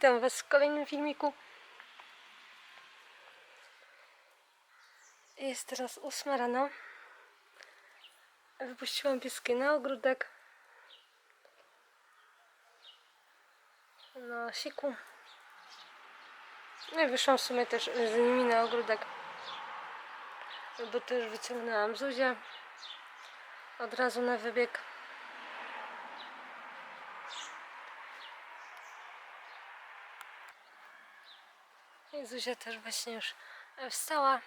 Witam Was w kolejnym filmiku. Jest teraz 8 rano. Wypuściłam pieski na ogródek. Na siku. No i wyszłam w sumie też z nimi na ogródek. Bo też wyciągnęłam Zuzię. Od razu na wybieg. Zuzia też właśnie już e, wstała.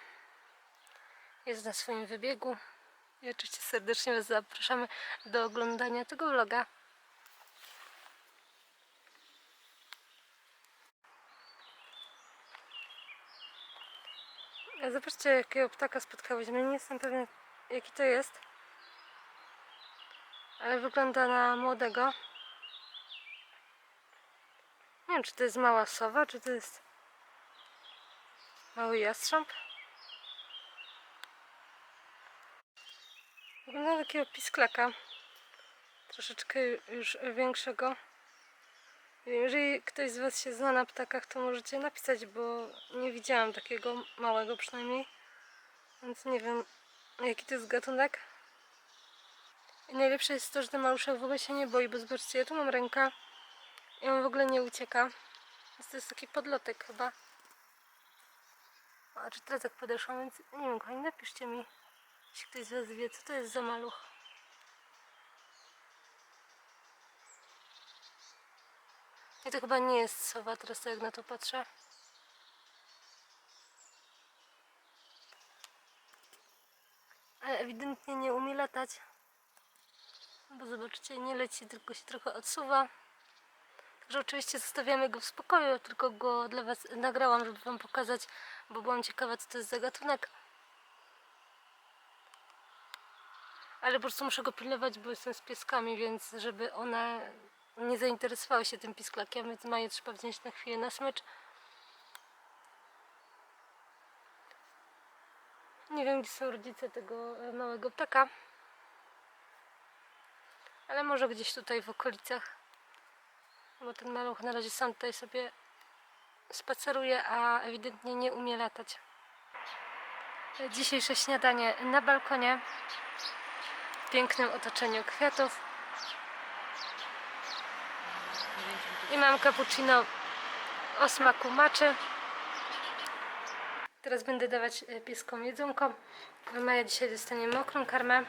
Jest na swoim wybiegu. I oczywiście serdecznie Was zapraszamy do oglądania tego vloga. A Zobaczcie, jakiego ptaka spotkałyśmy. Nie jestem pewna, jaki to jest. Ale wygląda na młodego. Nie wiem, czy to jest mała sowa, czy to jest mały jastrząb. Wygląda na takiego pisklaka. Troszeczkę już większego. Jeżeli ktoś z Was się zna na ptakach, to możecie napisać, bo nie widziałam takiego małego przynajmniej. Więc nie wiem, jaki to jest gatunek. I najlepsze jest to, że ten maluszek w ogóle się nie boi, bo zobaczcie, ja tu mam rękę i on w ogóle nie ucieka. Więc to jest taki podlotek chyba. A czy teraz jak podeszłam, więc nie wiem, kochani, napiszcie mi, jeśli ktoś z Was wie, co to jest za maluch. I to chyba nie jest sowa, teraz to jak na to patrzę. Ale ewidentnie nie umie latać. Bo zobaczcie, nie leci, tylko się trochę odsuwa. Także oczywiście zostawiamy go w spokoju, tylko go dla Was nagrałam, żeby Wam pokazać, bo byłam ciekawa, co to jest za gatunek. Ale po prostu muszę go pilnować, bo jestem z pieskami, więc żeby one nie zainteresowały się tym pisklakiem, więc Maję trzeba wziąć na chwilę na smycz. Nie wiem, gdzie są rodzice tego e, małego ptaka. Ale może gdzieś tutaj w okolicach. Bo ten maluch na razie sam tutaj sobie spaceruje, a ewidentnie nie umie latać. Dzisiejsze śniadanie na balkonie w pięknym otoczeniu kwiatów. I mam cappuccino o smaku maczy. Teraz będę dawać e, pieskom jedzonko. Maja dzisiaj dostanie mokrą karmę.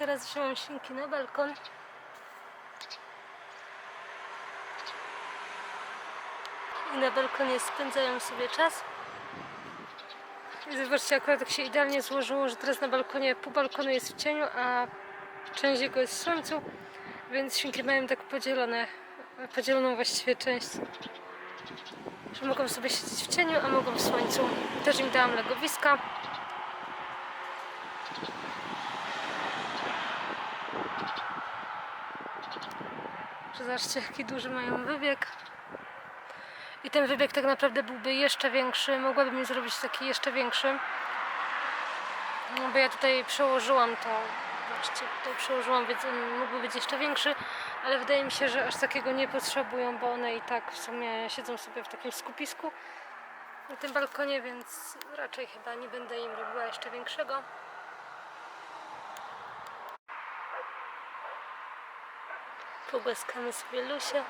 Teraz wziąłem świnki na balkon. I na balkonie spędzają sobie czas. I zobaczcie, akurat tak się idealnie złożyło, że teraz na balkonie pół balkonu jest w cieniu, a część jego jest w słońcu, więc świnki mają tak podzielone, podzieloną właściwie część, że mogą sobie siedzieć w cieniu, a mogą w słońcu. Też im dałam legowiska. Że Zobaczcie, jaki duży mają wybieg. I ten wybieg tak naprawdę byłby jeszcze większy. Mogłabym zrobić taki jeszcze większy. No, bo ja tutaj przełożyłam to. Zobaczcie, tutaj przełożyłam, więc on mógłby być jeszcze większy, ale wydaje mi się, że aż takiego nie potrzebują, bo one i tak w sumie siedzą sobie w takim skupisku na tym balkonie, więc raczej chyba nie będę im robiła jeszcze większego. Pogłaskamy sobie Lusię.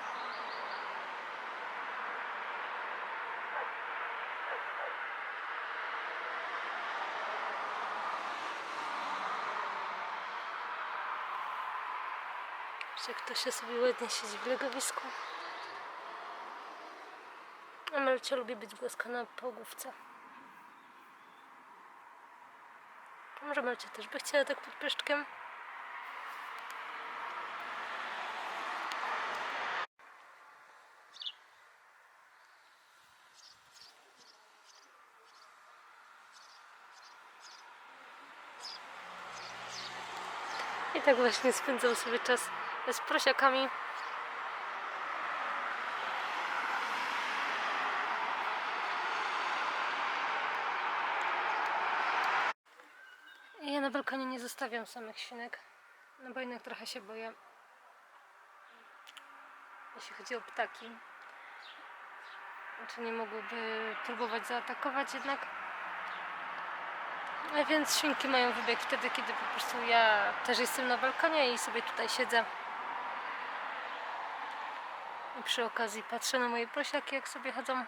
Że ktoś sobie ładnie siedzi w legowisku. A Melcia lubi być głaskana po główce. Może Melcia też by chciała tak pod pryszczkiem. I tak właśnie spędzam sobie czas z prosiakami. Ja na balkonie nie zostawiam samych świnek, no bo jednak trochę się boję. Jeśli chodzi o ptaki, czy nie mogłyby próbować zaatakować jednak? Więc świnki mają wybieg wtedy, kiedy po prostu ja też jestem na balkonie i sobie tutaj siedzę. I przy okazji patrzę na moje prosiaki, jak sobie chodzą.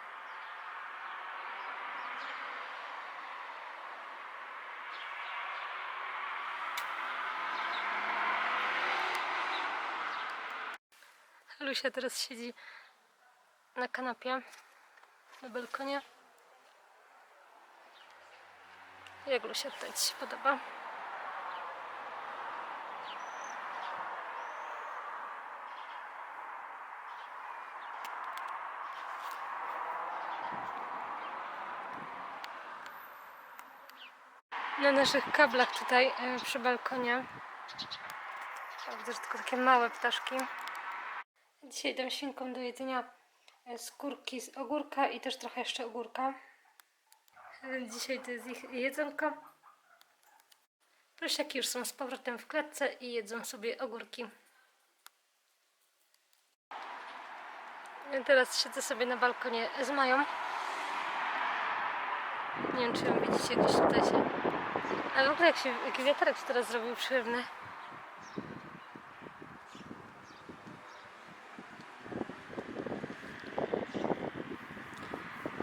Lusia teraz siedzi na kanapie na balkonie. Jak Lusia tutaj Ci się podoba? Na naszych kablach tutaj e, przy balkonie ja widzę, że tylko takie małe ptaszki. Dzisiaj dam świnkom do jedzenia e, skórki z ogórka i też trochę jeszcze ogórka. Dzisiaj to jest ich jedzonko. Prosiaki już są z powrotem w klatce i jedzą sobie ogórki. Ja Teraz siedzę sobie na balkonie z Mają. Nie wiem, czy ją widzicie gdzieś tutaj się. Ale w ogóle jak się, jaki wiaterek się teraz zrobił przyjemny.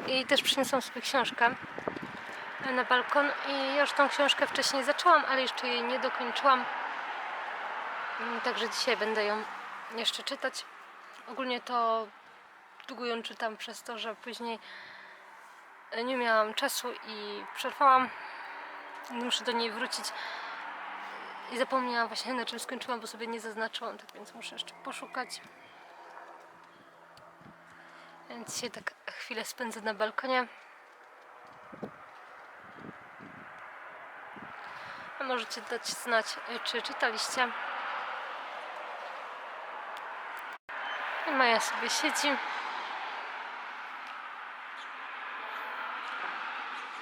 I też przyniosłam sobie książkę na balkon i już tą książkę wcześniej zaczęłam, ale jeszcze jej nie dokończyłam. Mm, Także dzisiaj będę ją jeszcze czytać. Ogólnie to długo ją czytam przez to, że później nie miałam czasu i przerwałam. Muszę do niej wrócić. I zapomniałam właśnie na czym skończyłam, bo sobie nie zaznaczyłam, tak więc muszę jeszcze poszukać. Więc dzisiaj tak chwilę spędzę na balkonie. Możecie dać znać, y, czy czytaliście. I Maja sobie siedzi.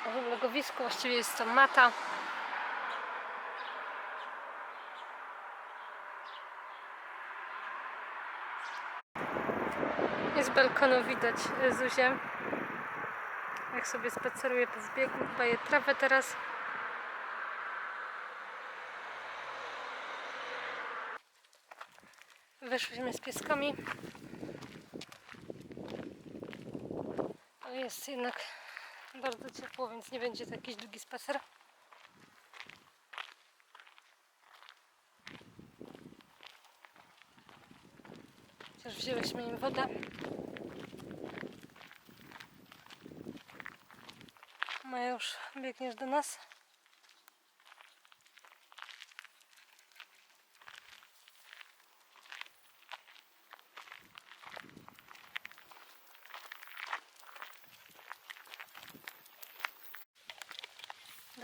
W legowisku właściwie jest to mata. Z balkonu widać y, Zuzię. Jak sobie spaceruje po zbiegu, chyba je trawę teraz. Wyszliśmy z pieskami. Ale jest jednak bardzo ciepło, więc nie będzie to jakiś długi spacer. Chociaż wzięłyśmy im wodę. Maja już biegniesz do nas.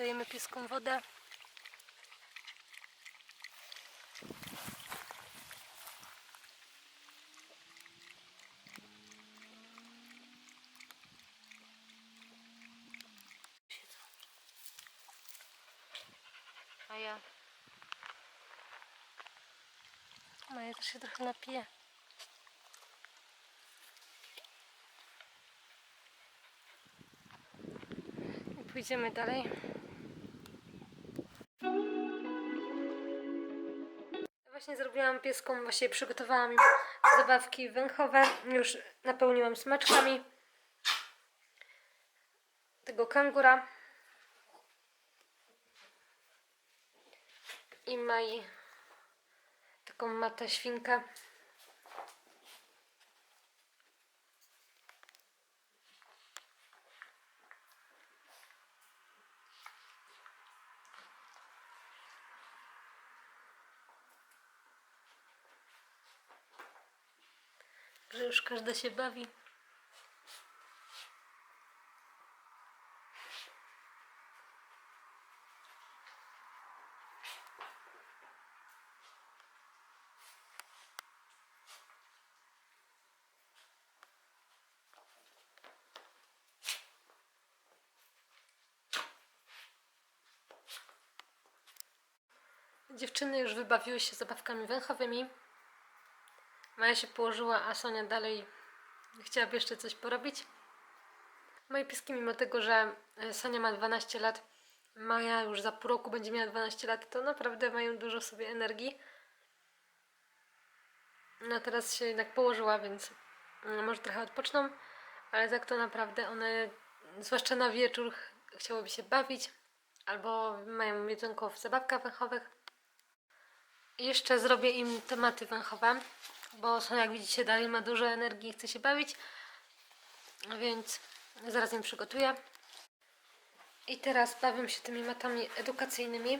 Dajemy pieskom wodę. Maja też się trochę napije. Pójdziemy dalej. Właśnie zrobiłam pieskom, właśnie przygotowałam zabawki węchowe. Już napełniłam smaczkami tego kangura. I Mai taką matę świnkę. że już każda się bawi. Dziewczyny już wybawiły się zabawkami węchowymi, Maja się położyła, a Sonia dalej chciałaby jeszcze coś porobić. Moje pieski, mimo tego, że e, Sonia ma 12 lat, Maja już za pół roku będzie miała 12 lat, to naprawdę mają dużo sobie energii. No teraz się jednak położyła, więc mm, może trochę odpoczną, ale tak to naprawdę one, zwłaszcza na wieczór, ch- chciałyby się bawić albo mają jedzonko w zabawkach węchowych. Jeszcze zrobię im tematy węchowe, bo są jak widzicie dalej ma dużo energii i chce się bawić, więc zaraz im przygotuję. I teraz bawię się tymi matami edukacyjnymi.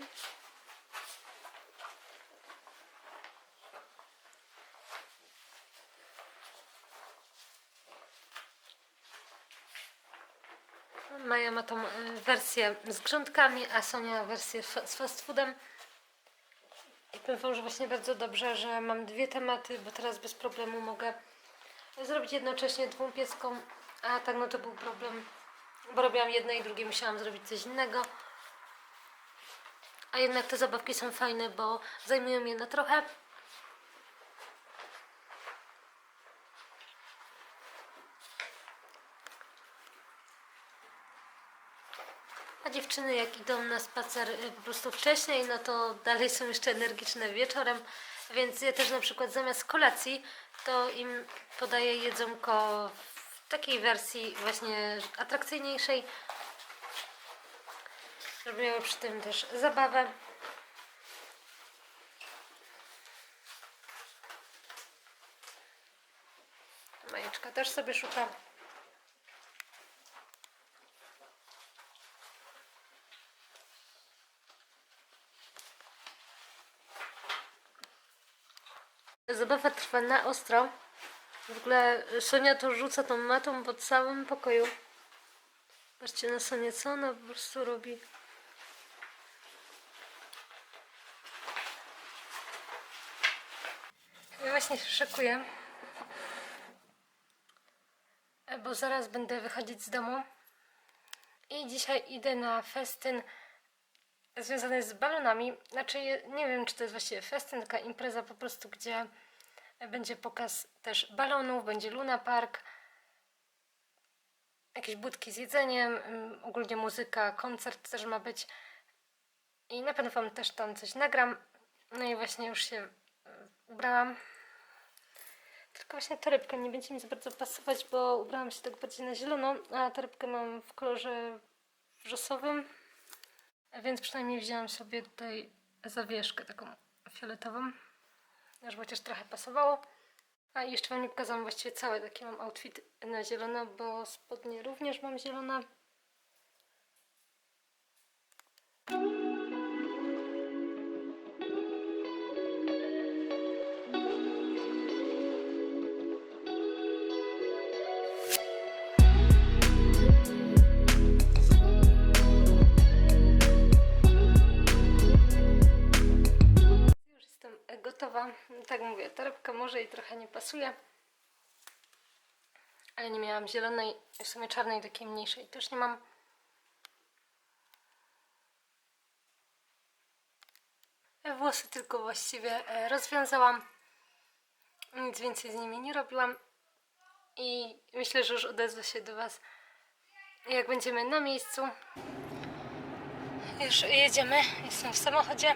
Maja ma tą e, wersję z grządkami, a Sonia wersję z fast foodem. Powiem wam, że właśnie bardzo dobrze, że mam dwie tematy, bo teraz bez problemu mogę zrobić jednocześnie dwóm pieskom, a tak no to był problem, bo robiłam jedno i drugie, musiałam zrobić coś innego. A jednak te zabawki są fajne, bo zajmują je na trochę. Dziewczyny jak idą na spacer y, po prostu wcześniej, no to dalej są jeszcze energiczne wieczorem, więc ja też na przykład zamiast kolacji to im podaję jedzonko w takiej wersji właśnie atrakcyjniejszej, żeby miały przy tym też zabawę. Majeczka też sobie szuka. Na ostro. W ogóle Sonia to rzuca tą matą po całym pokoju. Patrzcie na Sonię, co ona po prostu robi. Ja właśnie się szykuję. Bo zaraz będę wychodzić z domu. I dzisiaj idę na festyn związany z balonami. Znaczy, nie wiem, czy to jest właściwie festyn, taka impreza po prostu, gdzie będzie pokaz też balonów, będzie Luna Park, jakieś budki z jedzeniem, ym, ogólnie muzyka, koncert też ma być. I na pewno Wam też tam coś nagram. No i właśnie już się y, ubrałam. Tylko właśnie torebka nie będzie mi za bardzo pasować, bo ubrałam się tak bardziej na zielono, a torebkę mam w kolorze wrzosowym. Więc przynajmniej wzięłam sobie tutaj zawieszkę taką fioletową, żeby chociaż trochę pasowało. A jeszcze Wam nie pokazałam właściwie cały taki mam outfit na zielono, bo spodnie również mam zielone. Tak mówię, torebka może i trochę nie pasuje. Ale nie miałam zielonej, w sumie czarnej, takiej mniejszej też nie mam. Włosy tylko właściwie e, rozwiązałam. Nic więcej z nimi nie robiłam. I myślę, że już odezwę się do Was, jak będziemy na miejscu. Już jedziemy, jestem w samochodzie.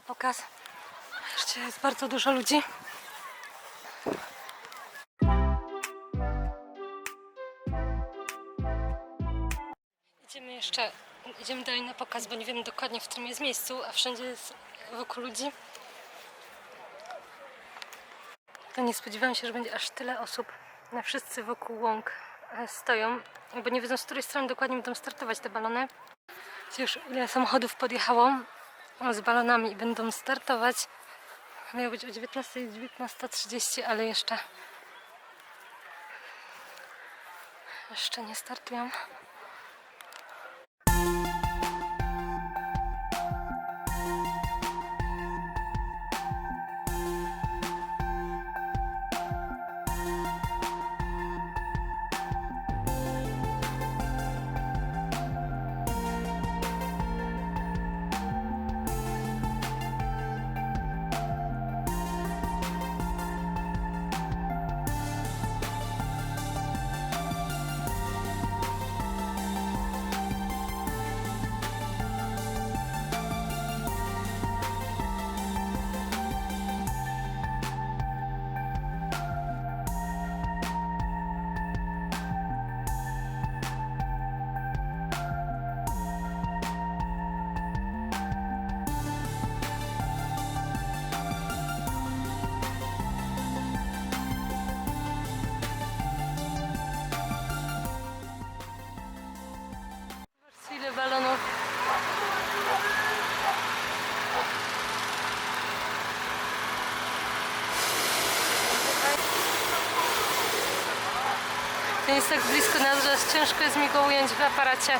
Na pokaz. Jeszcze jest bardzo dużo ludzi. Idziemy jeszcze, idziemy dalej na pokaz, bo nie wiem dokładnie w którym jest miejscu, a wszędzie jest wokół ludzi. to nie spodziewałam się, że będzie aż tyle osób. Na wszyscy wokół łąk e, stoją, bo nie wiedzą z której strony dokładnie będą startować te balony. Już ile samochodów podjechało z balonami i będą startować. Miało być o 19, 19.30, ale jeszcze jeszcze nie startują. Ciężko jest mi go ująć w aparacie.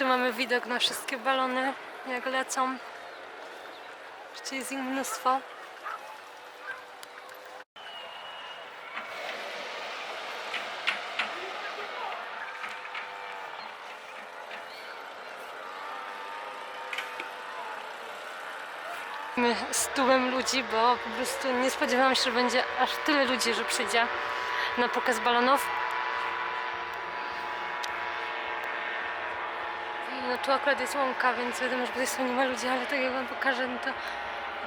Jeszcze mamy widok na wszystkie balony, jak lecą. Jeszcze jest ich mnóstwo. Z tłumem ludzi, bo po prostu nie spodziewałam się, że będzie aż tyle ludzi, że przyjdzie na pokaz balonów. Tu akurat jest łąka, więc wiadomo, że po tej stronie nie ma ludzi, ale tak jak wam pokażę, no to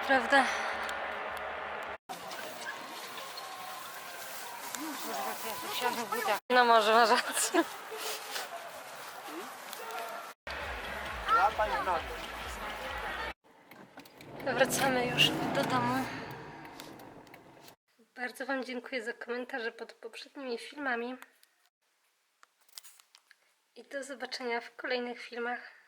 naprawdę no może masz rację. Wracamy już do domu. Bardzo Wam dziękuję za komentarze pod poprzednimi filmami. I do zobaczenia w kolejnych filmach.